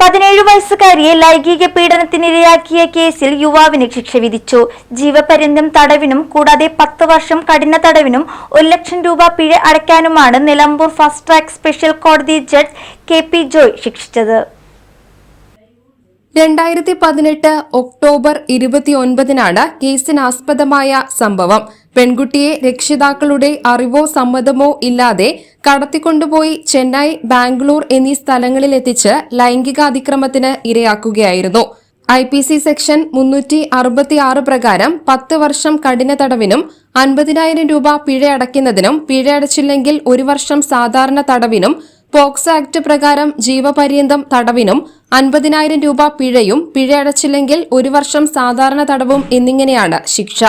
പതിനേഴ് വയസ്സുകാരിയെ ലൈംഗിക പീഡനത്തിനിരയാക്കിയ കേസിൽ യുവാവിന് ശിക്ഷ വിധിച്ചു. ജീവപര്യന്തം തടവിനും കൂടാതെ പത്ത് വർഷം കഠിന തടവിനും ഒരു ലക്ഷം രൂപ പിഴ അടയ്ക്കാനുമാണ് നിലമ്പൂർ ഫസ്റ്റ് ട്രാക്ക് സ്പെഷ്യൽ കോടതി ജഡ്ജ് കെ പി ജോയ് ശിക്ഷിച്ചത്. രണ്ടായിരത്തി പതിനെട്ട് ഒക്ടോബർ ഇരുപത്തിയൊൻപതിനാണ് കേസിനാസ്പദമായ സംഭവം. പെൺകുട്ടിയെ രക്ഷിതാക്കളുടെ അറിവോ സമ്മതമോ ഇല്ലാതെ കടത്തിക്കൊണ്ടുപോയി ചെന്നൈ ബാംഗ്ലൂർ എന്നീ സ്ഥലങ്ങളിലെത്തിച്ച് ലൈംഗിക അതിക്രമത്തിന് ഇരയാക്കുകയായിരുന്നു. ഐ പി സി സെക്ഷൻ മുന്നൂറ്റി അറുപത്തിയാറ് പ്രകാരം പത്ത് വർഷം കഠിന തടവിനും അൻപതിനായിരം രൂപ പിഴ പിഴയടച്ചില്ലെങ്കിൽ ഒരു വർഷം സാധാരണ തടവിനും പോക്സോ ആക്ട് പ്രകാരം ജീവപര്യന്തം തടവിനും അൻപതിനായിരം രൂപ പിഴയും പിഴയടച്ചില്ലെങ്കിൽ ഒരു വർഷം സാധാരണ തടവും എന്നിങ്ങനെയാണ് ശിക്ഷ.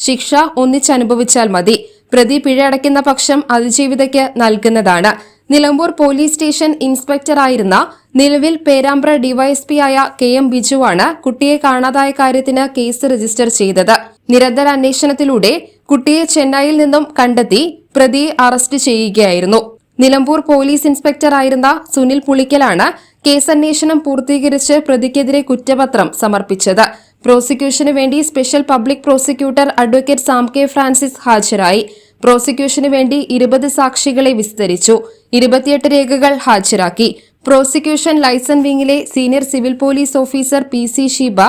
ശിക്ഷ ഒന്നിച്ചനുഭവിച്ചാൽ മതി. പ്രതി പിഴ അടയ്ക്കുന്ന പക്ഷം അതിജീവിതയ്ക്ക് നൽകുന്നതാണ്. നിലമ്പൂർ പോലീസ് സ്റ്റേഷൻ ഇൻസ്പെക്ടറായിരുന്ന നിലവിൽ പേരാമ്പ്ര ഡിവൈഎസ്പി ആയ കെ എം ബിജുവാണ് കുട്ടിയെ കാണാതായ കാര്യത്തിന് കേസ് രജിസ്റ്റർ ചെയ്തത്. നിരന്തര അന്വേഷണത്തിലൂടെ കുട്ടിയെ ചെന്നൈയിൽ നിന്നും കണ്ടെത്തി പ്രതിയെ അറസ്റ്റ് ചെയ്യുകയായിരുന്നു. നിലമ്പൂർ പോലീസ് ഇൻസ്പെക്ടറായിരുന്ന സുനിൽ പുളിക്കലാണ് കേസന്വേഷണം പൂർത്തീകരിച്ച് പ്രതിക്കെതിരെ കുറ്റപത്രം സമർപ്പിച്ചത്. പ്രോസിക്യൂഷന് വേണ്ടി special public prosecutor advocate Sam K Francis ഹാജരായി. പ്രോസിക്യൂഷന് വേണ്ടി ഇരുപത് സാക്ഷികളെ വിസ്തരിച്ചു. ഇരുപത്തിയെട്ട് രേഖകൾ ഹാജരാക്കി. Prosecution liaison വിംഗിലെ senior civil police officer P C Sheeba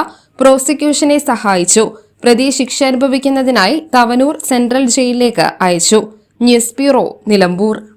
പ്രോസിക്യൂഷനെ സഹായിച്ചു. പ്രതി ശിക്ഷ അനുഭവിക്കുന്നതിനായി തവനൂർ സെൻട്രൽ ജയിലിലേക്ക് അയച്ചു. News bureau Nilambur.